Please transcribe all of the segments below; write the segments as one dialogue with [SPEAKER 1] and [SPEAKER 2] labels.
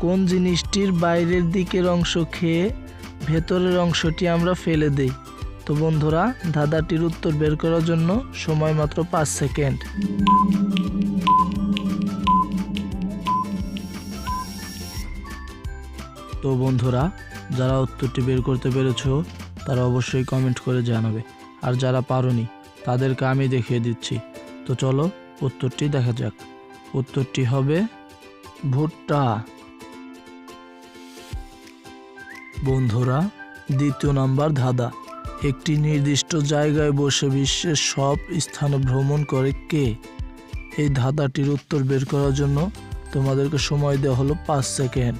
[SPEAKER 1] কোন জিনিসটির বাইরের দিকের অংশ খেয়ে ভেতরের অংশটি আমরা ফেলে দেই। তো বন্ধুরা, ধাঁধাটির উত্তর বের করার জন্য সময় মাত্র পাঁচ সেকেন্ড। তো বন্ধুরা, যারা উত্তরটি বের করতে পেরেছ, তারা অবশ্যই কমেন্ট করে জানাবে। আর যারা পারোনি, তাদেরকে আমি দেখিয়ে দিচ্ছি। তো চলো, উত্তরটি দেখা যাক। উত্তরটি হবে ভুট্টা। বন্ধুরা, দ্বিতীয় নাম্বার ধাঁধা। একটি নির্দিষ্ট জায়গায় বসে বিশ্বের সব স্থানে ভ্রমণ করে কে? এই ধাঁধাটির উত্তর বের করার জন্য তোমাদেরকে সময় দেওয়া হলো পাঁচ সেকেন্ড।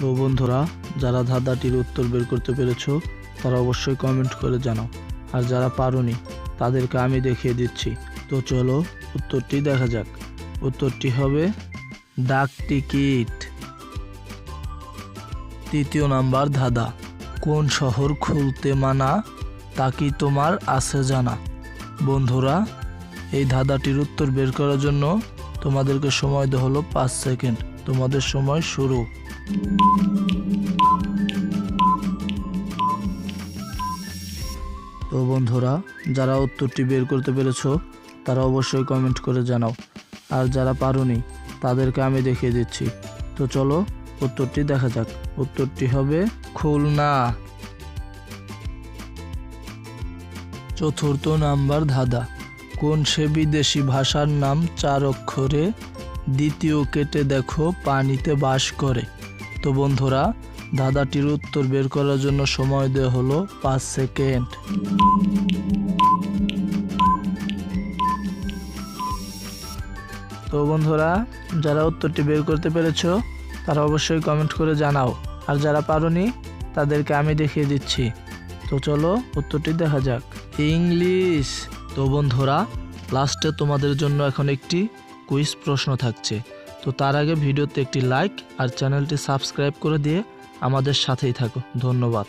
[SPEAKER 1] তো বন্ধুরা, যারা ধাঁধাটির উত্তর বের করতে পেরেছ, তারা অবশ্যই কমেন্ট করে জানাও। আর যারা পারোনি, তাদেরকে আমি দেখিয়ে দিচ্ছি। তো চলো, উত্তরটি দেখা যাক। উত্তরটি হবে ডাক টিকিট। তৃতীয় নাম্বার ধাঁধা। কোন শহর খুলতে মানা? তা কি তোমার আছে জানা? বন্ধুরা, এই ধাঁধাটির উত্তর বের করার জন্য তোমাদেরকে সময় দেওয়া হলো পাঁচ সেকেন্ড। তোমাদের সময় শুরু। তো বন্ধুরা, যারা উত্তরটি বের করতে পেরেছ, তারা অবশ্যই কমেন্ট করে জানাও। আর যারা পারোনি, তাদেরকে আমি দেখিয়ে দিচ্ছি। তো চলো, উত্তরটি দেখা যাক। উত্তরটি হবে খুলনা। চতুর্থ নাম্বার ধাঁধা। কোন সে বিদেশি ভাষার নাম চার অক্ষরে? দ্বিতীয় কেটে দেখো, পানিতে বাস করে। তো বন্ধুরা, ধাঁধাটির উত্তর বের করার জন্য সময় দেওয়া হলো পাঁচ সেকেন্ড। তো বন্ধুরা, যারা উত্তরটি বের করতে পেরেছ, তারা অবশ্যই কমেন্ট করে জানাও। আর যারা পারোনি, তাদেরকে আমি দেখিয়ে দিচ্ছি। তো চলো, উত্তরটি দেখা যাক। ইংলিশ। তো বন্ধুরা লাস্টে তোমাদের জন্য এখন একটি কুইজ প্রশ্ন থাকছে। তো তার আগে ভিডিওতে একটি লাইক আর চ্যানেলটি সাবস্ক্রাইব করে দিয়ে আমাদের সাথেই থাকো। ধন্যবাদ।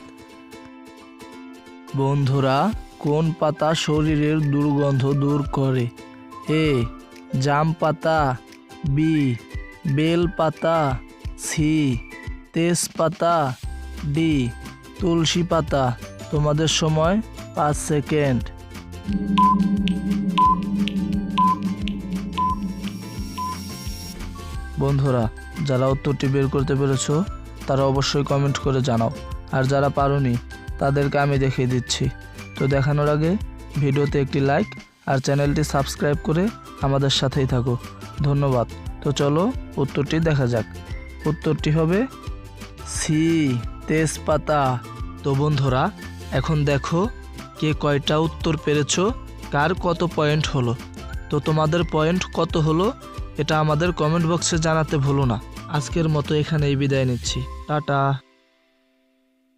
[SPEAKER 1] বন্ধুরা, কোন পাতা শরীরের দুর্গন্ধ দূর করে? এ জাম পাতা বি বেল পাতা সি, তেজপাতা, ডি তুলসী পাতা তোমাদের সময় পাঁচ সেকেন্ড। বন্ধুরা, যারা উত্তরটি বের করতে পেরেছ, তারা অবশ্যই কমেন্ট করে জানাও। আর যারা পারোনি, তাদেরকে আমি দেখিয়ে দিচ্ছি। তো দেখানোর আগে ভিডিওতে একটি লাইক আর চ্যানেলটি সাবস্ক্রাইব করে আমাদের সাথেই থাকো। ধন্যবাদ। তো চলো, উত্তরটি দেখা যাক। উত্তরটি হবে সি, তেজপাতা। তো বন্ধুরা, এখন দেখো কে কয়টা উত্তর পেরেছ, কার কত পয়েন্ট হলো। তো তোমাদের পয়েন্ট কত হলো, এটা আমাদের কমেন্ট বক্সে জানাতে ভুলো না। আজকের মতো এখানেই বিদায় নিচ্ছি। টাটা।